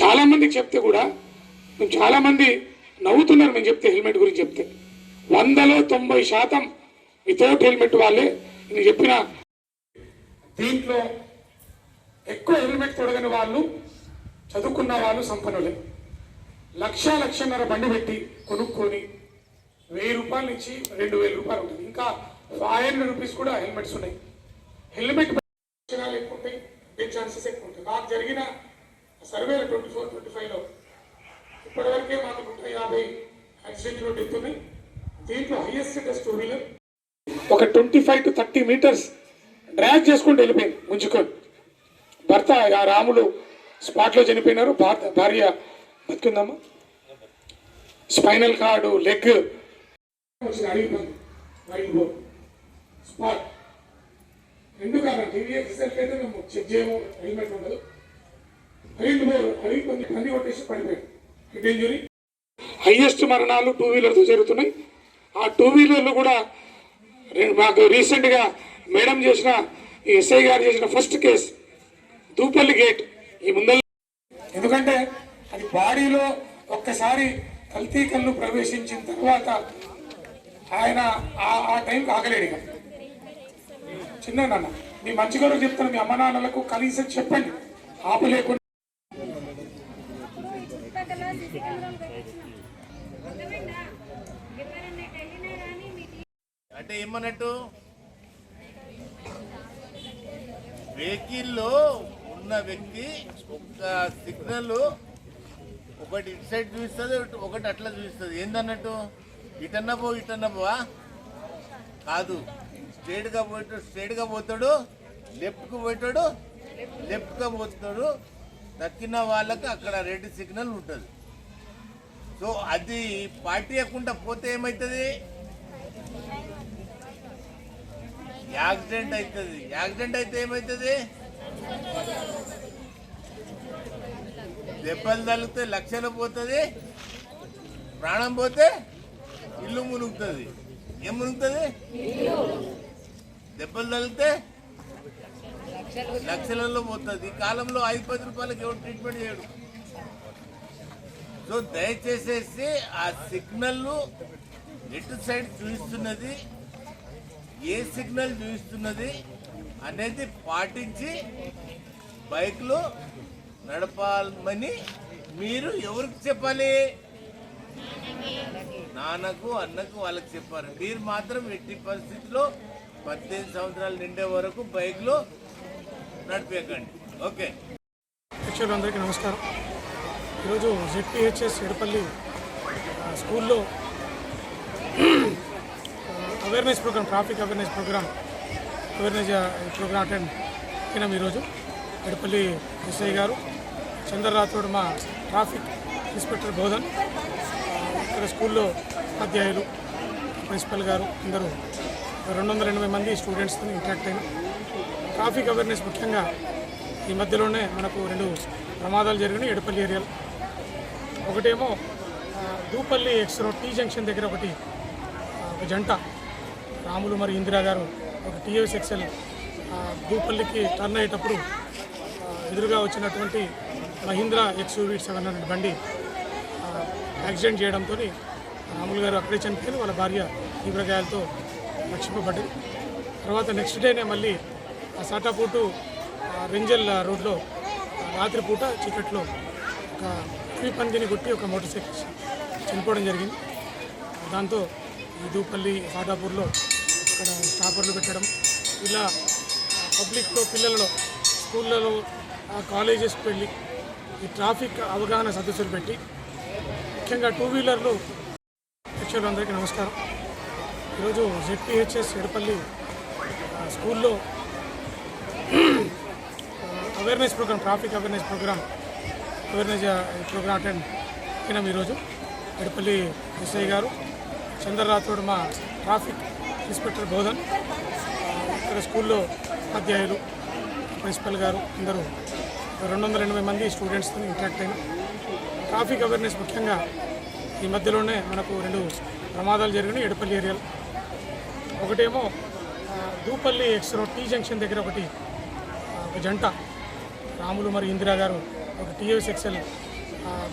చాలామందికి చెప్తే కూడా మేము చాలామంది నవ్వుతున్నారు మేము చెప్తే హెల్మెట్ గురించి చెప్తే. వందలో తొంభై శాతం వితౌట్ హెల్మెట్ వాళ్ళే నేను చెప్పిన దీంట్లో ఎక్కువ హెల్మెట్ తొడగని వాళ్ళు చదువుకున్న వాళ్ళు సంపన్నులే. లక్ష లక్షన్నర బండి పెట్టి కొనుక్కొని వెయ్యి రూపాయల నుంచి రెండు వేల రూపాయలు ఉంటుంది. ఇంకా ఫైవ్ హండ్రెడ్ రూపీస్ కూడా హెల్మెట్స్ ఉన్నాయి. హెల్మెట్ ఎక్కువ ఉంటాయి ఛాన్సెస్ ఎక్కువ ఉంటాయి. నాకు జరిగిన సర్వేలు ట్వంటీ ఫోర్ ట్వంటీ ఫైవ్లో ఇప్పటివరకే మాకు నూట యాభై యాక్సిడెంట్లు డెత్ ఉన్నాయి దీంట్లో హైయెస్ట్ డెస్ట్ టూ వీలర్ ఒక twenty five to thirty metres drag చేసుకుంటూ వెళ్ళిపోయింది ముంచుకొని. భర్త ఆ రాములు స్పాట్లో చనిపోయినారు. భార్య భార్య బతుకుందమ్మా. Spinal cord leg. స్పాట్. ఎందుకన్నా టీవీఎస్ రిజల్ట్ అయితే మేము చెక్ చేయము హెల్మెట్ ఉండదు. రైట్ బోర్ అడిగిపోయింది పని కొట్టేసి పడిపోయాడు హెడ్ ఇంజురీ హైయెస్ట్ మరణాలు టూ వీలర్తో జరుగుతున్నాయి. ఆ టూ వీలర్లు కూడా రెండు మాకు రీసెంట్గా మేడం చేసిన ఎస్ఐ గారు చేసిన ఫస్ట్ కేసు దూపల్లి గేట్ ఈ ముందల్ ఎందుకంటే అది బాడీలో ఒక్కసారి కల్తీ కళ్ళు ప్రవేశించిన తర్వాత ఆయన ఆ- ఆ టైంకి ఆగలేడు చిన్న నాన్న మీ మంచి కొరకు చెప్తాను మీ అమ్మ నాన్నలకు కనీసం చెప్పండి. ఆపలేకుండా ఏమన్నట్టు? వెహికల్లో ఉన్న వ్యక్తి ఒక సిగ్నల్ ఒకటి ఇటు సైడ్ చూపిస్తుంది ఒకటి అట్లా చూపిస్తుంది. ఏందన్నట్టు? ఇటన్నా పో ఇటన్నా పోవా కాదు. స్ట్రేట్గా పోతాడు స్ట్రేట్గా పోతాడు లెఫ్ట్కి పోతాడు లెఫ్ట్గా పోతాడు. తక్కిన వాళ్ళకి అక్కడ రెడ్ సిగ్నల్ ఉంటుంది. సో అది పార్టీ పాటియకుండా పోతే ఏమవుతుంది యాక్సిడెంట్ అవుతుంది. యాక్సిడెంట్ అయితే ఏమవుతుంది దెబ్బలు తగిలితే లక్షలు పోతుంది. ప్రాణం పోతే ఇల్లు మునుగుతుంది. ఏం మునుగుతుంది? దెబ్బలు తగిలితే లక్షలలో పోతుంది. ఈ కాలంలో ఐదు పది రూపాయలకి ఎవరు ట్రీట్మెంట్ చేయడు. సో దయచేసేసి ఆ సిగ్నల్ ఎటు సైడ్ చూపిస్తున్నది ఏ సిగ్నల్ చూస్తున్నది అనేది పాటించి బైక్లో నడపాలని మీరు ఎవరికి చెప్పాలి? నాన్నకు అన్నకు వాళ్ళకి చెప్పారు మీరు మాత్రం ఎట్టి పరిస్థితిలో పద్దెనిమిది సంవత్సరాలు నిండే వరకు బైక్లో నడిపేకండి ఓకే. అందరికీ నమస్కారం. ఈరోజు జెడ్పిహెచ్ఎస్ ఎడపల్లి ఆ, స్కూల్లో awareness programme traffic awareness programme awareness programme attend అయినాం ఈరోజు. ఎడపల్లి ఎస్ఐ గారు చంద్రరాథోడు మా ట్రాఫిక్ ఇన్స్పెక్టర్ బోధన్ ఇక్కడ స్కూల్లో ఉపాధ్యాయులు ప్రిన్సిపల్ గారు అందరూ రెండు వందల ఎనభై మంది స్టూడెంట్స్తో ఇంటరాక్ట్ అయినాం. ట్రాఫిక్ అవేర్నెస్ ముఖ్యంగా ఈ మధ్యలోనే మనకు రెండు ప్రమాదాలు జరిగినాయి ఎడపల్లి ఏరియాలో. ఒకటేమో Doopalli X road T junction దగ్గర ఒకటి ఒక జంట రాములు మరి ఇందిరా గారు ఒక టీఎస్ ఎక్సెల్ ఆ, దూపల్లికి టర్న్ అయ్యేటప్పుడు ఎదురుగా వచ్చినటువంటి మహీంద్రా ఎక్స్యూవీ సెవెన్ హండ్రెడ్ బండి యాక్సిడెంట్ చేయడంతో రాములు గారు అక్కడే చనిపోయి వాళ్ళ భార్య తీవ్ర గాయాలతో తర్వాత నెక్స్ట్ డేనే మళ్ళీ ఆ సాటాపూటు ఆ, రెంజల్ రోడ్లో రాత్రిపూట చీకట్లో ఒక ట్రీ పందిని కొట్టి ఒక మోటార్ సైకిల్ చనిపోవడం జరిగింది. దాంతో ఈ దూపల్లి సాటాపూర్లో అక్కడ స్టాపర్లు పెట్టడం ఇలా పబ్లిక్లో పిల్లలలో స్కూళ్ళలో ఆ, కాలేజెస్కి వెళ్ళి ఈ ట్రాఫిక్ అవగాహన సదస్సులు పెట్టి ముఖ్యంగా టూ వీలర్లు ప్రేక్షకులందరికీ నమస్కారం. ఈరోజు జెడ్పిహెచ్ఎస్ ఎడపల్లి ఆ, స్కూల్లో awareness programme traffic awareness programme awareness programme attend అయినాం ఈరోజు. ఎడపల్లి ఎస్ఐ గారు చంద్ర రాథోడ్ మా ట్రాఫిక్ ఇన్స్పెక్టర్ బోధన్ ఇక్కడ స్కూల్లో ఉపాధ్యాయులు ప్రిన్సిపల్ గారు అందరూ రెండు వందల ఎనభై మంది స్టూడెంట్స్తో ఇంటరాక్ట్ అయిన. ట్రాఫిక్ అవేర్నెస్ ముఖ్యంగా ఈ మధ్యలోనే మనకు రెండు ప్రమాదాలు జరిగినాయి ఎడపల్లి ఏరియాలో. ఒకటేమో Doopalli X road T junction దగ్గర ఒకటి ఒక జంట రాములు మరియు ఇందిరా గారు ఒక టీఎస్ ఎక్సెల్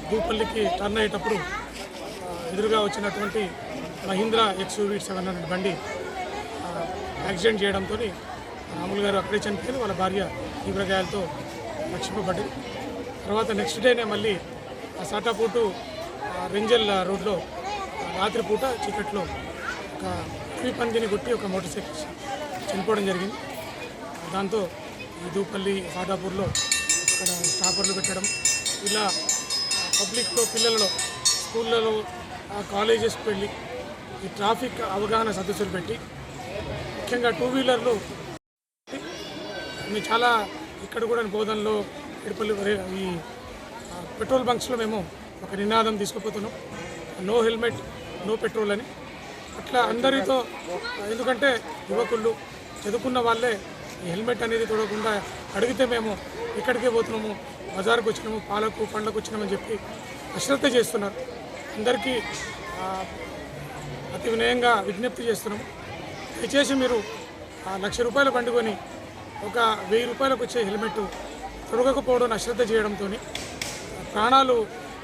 దూపల్లికి టర్న్ అయ్యేటప్పుడు ఎదురుగా వచ్చినటువంటి మహీంద్రా ఎక్స్యూవీ సెవెన్ హండ్రెడ్ బండి యాక్సిడెంట్ చేయడంతో రాములు గారు అక్కడే చనిపోయింది వాళ్ళ భార్య తీవ్రగాయాలతో రక్షింపబడ్డది తర్వాత నెక్స్ట్ డేనే మళ్ళీ ఆ సాటాపూటు రెంజల్ రోడ్లో రాత్రిపూట చీకట్లో ఒక కుడి పందిని కొట్టి ఒక మోటార్ సైకిల్ చనిపోవడం జరిగింది. దాంతో ఈ దూపల్లి సాటాపూర్లో అక్కడ స్టాపర్లు పెట్టడం ఇలా పబ్లిక్లో పిల్లలలో స్కూళ్ళలో ఆ కాలేజెస్కి వెళ్ళి ఈ ట్రాఫిక్ అవగాహన సదస్సులు పెట్టి ముఖ్యంగా టూ వీలర్లు మేము చాలా ఇక్కడ కూడా బోధనలో ఎడపల్లి ఈ పెట్రోల్ బంక్స్లో మేము ఒక నినాదం తీసుకుపోతున్నాం. నో హెల్మెట్ నో పెట్రోల్ అని. అట్లా అందరితో ఎందుకంటే యువకులు చదువుకున్న వాళ్ళే ఈ హెల్మెట్ అనేది తొడకుండా అడిగితే మేము ఇక్కడికే పోతున్నాము బజార్కు వచ్చినాము పాలకు పండ్లకు వచ్చినామని చెప్పి అశ్రద్ధ చేస్తున్నారు. అందరికీ అతి వినయంగా విజ్ఞప్తి చేస్తున్నాం దయచేసి మీరు ఆ లక్ష రూపాయలు పండుకొని ఒక వెయ్యి రూపాయలకు వచ్చే హెల్మెట్ తొడగకపోవడం అశ్రద్ధ చేయడంతో ప్రాణాలు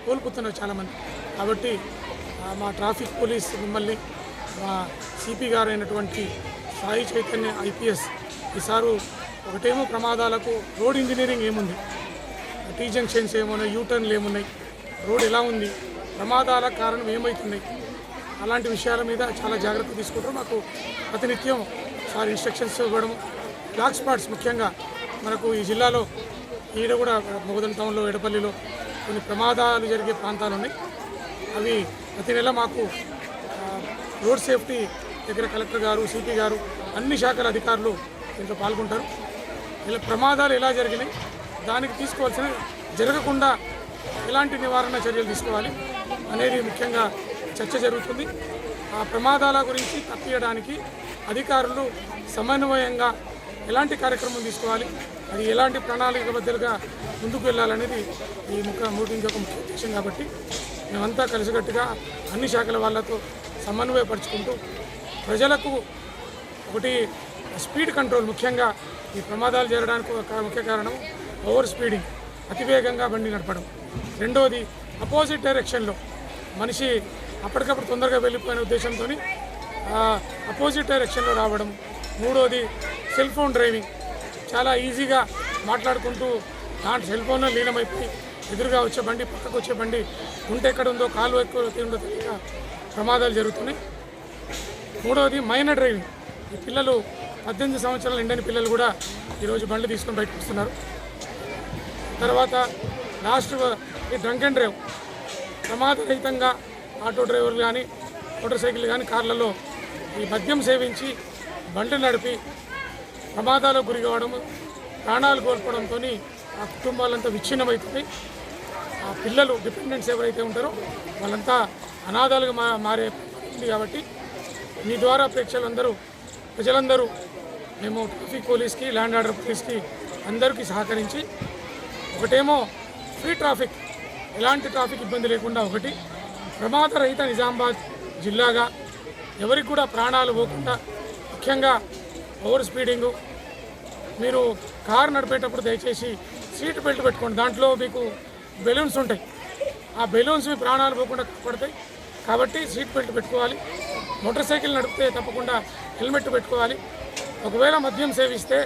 కోల్పోతున్నారు చాలామంది. కాబట్టి మా ట్రాఫిక్ పోలీస్ మిమ్మల్ని మా సిపి గారు అయినటువంటి సాయి చైతన్య ఐపీఎస్ ఈసారు ఒకటేమో ప్రమాదాలకు రోడ్ ఇంజనీరింగ్ ఏముంది టీ జంక్షన్స్ ఏమున్నాయి యూటర్న్లు ఏమున్నాయి రోడ్ ఎలా ఉంది ప్రమాదాల కారణం ఏమవుతున్నాయి అలాంటి విషయాల మీద చాలా జాగ్రత్త తీసుకుంటారు. మాకు ప్రతినిత్యం సార్ ఇన్స్ట్రక్షన్స్ ఇవ్వడం బ్లాక్ స్పాట్స్ ముఖ్యంగా మనకు ఈ జిల్లాలో ఈడ కూడా మొగదన్ టౌన్లో ఎడపల్లిలో కొన్ని ప్రమాదాలు జరిగే ప్రాంతాలు ఉన్నాయి. అవి ప్రతి నెల మాకు రోడ్ సేఫ్టీ దగ్గర కలెక్టర్ గారు సిపి గారు అన్ని శాఖల అధికారులు దీంట్లో పాల్గొంటారు. ఇలా ప్రమాదాలు ఎలా జరిగినాయి దానికి తీసుకోవాల్సిన జరగకుండా ఎలాంటి నివారణ చర్యలు తీసుకోవాలి అనేది ముఖ్యంగా చర్చ జరుగుతుంది. ఆ ప్రమాదాల గురించి తప్పియడానికి అధికారులు సమన్వయంగా ఎలాంటి కార్యక్రమం తీసుకోవాలి అది ఎలాంటి ప్రణాళికబద్ధలుగా ముందుకు వెళ్ళాలనేది ఈ ముఖ్య మీటింగ్ యొక్క ముఖ్య ఉద్దేశం కాబట్టి మేమంతా కలిసికట్టుగా అన్ని శాఖల వాళ్ళతో సమన్వయపరుచుకుంటూ ప్రజలకు ఒకటి స్పీడ్ కంట్రోల్ ముఖ్యంగా ఈ ప్రమాదాలు జరగడానికి ఒక ముఖ్య కారణం ఓవర్ స్పీడింగ్ అతివేగంగా బండి నడపడం. రెండోది అపోజిట్ డైరెక్షన్లో మనిషి అప్పటికప్పుడు తొందరగా వెళ్ళిపోయిన ఉద్దేశంతో అపోజిట్ డైరెక్షన్లో రావడం. మూడోది సెల్ ఫోన్ డ్రైవింగ్ చాలా ఈజీగా మాట్లాడుకుంటూ దాంట్లో సెల్ ఫోన్లో లీనమైపోయి ఎదురుగా వచ్చే బండి పక్కకు వచ్చే బండి ఉంటే ఎక్కడ ఉందో కాలు ఎక్కువ ఉందో తెలియక ప్రమాదాలు జరుగుతున్నాయి. మూడవది మైనర్ డ్రైవింగ్ ఈ పిల్లలు పద్దెనిమిది సంవత్సరాలు నిండని పిల్లలు కూడా ఈరోజు బండ్లు తీసుకొని బయటకు వస్తున్నారు. తర్వాత లాస్ట్ ఈ డ్రంక్ అండ్ డ్రైవ్ ప్రమాదరహితంగా ఆటో డ్రైవర్లు కానీ మోటార్ సైకిల్ కానీ కార్లలో ఈ మద్యం సేవించి బండి నడిపి ప్రమాదాలకు గురి కావడం ప్రాణాలు కోల్పోవడంతో ఆ కుటుంబాలంతా విచ్ఛిన్నమవుతుంది. ఆ పిల్లలు డిపెండెంట్స్ ఎవరైతే ఉంటారో వాళ్ళంతా అనాథాలుగా మా మారే ఉంది కాబట్టి మీ ద్వారా ప్రేక్షకులందరూ ప్రజలందరూ మేము ట్రాఫిక్ పోలీస్కి ల్యాండ్ ఆర్డర్ పోలీస్కి అందరికీ సహకరించి ఒకటేమో ఫ్రీ ట్రాఫిక్ ఎలాంటి ట్రాఫిక్ ఇబ్బంది లేకుండా ఒకటి ప్రమాదరహిత నిజామాబాద్ జిల్లాగా ఎవరికి కూడా ప్రాణాలు పోకుండా ముఖ్యంగా ఓవర్ స్పీడింగు మీరు కారు నడిపేటప్పుడు దయచేసి సీట్ బెల్ట్ పెట్టుకోండి. దాంట్లో మీకు బెలూన్స్ ఉంటాయి. ఆ బెలూన్స్ మీ ప్రాణాలు పోకుండా కాపాడతాయి. కాబట్టి సీట్ బెల్ట్ పెట్టుకోవాలి. మోటార్ సైకిల్ నడిపితే తప్పకుండా హెల్మెట్ పెట్టుకోవాలి. ఒకవేళ మద్యం సేవిస్తే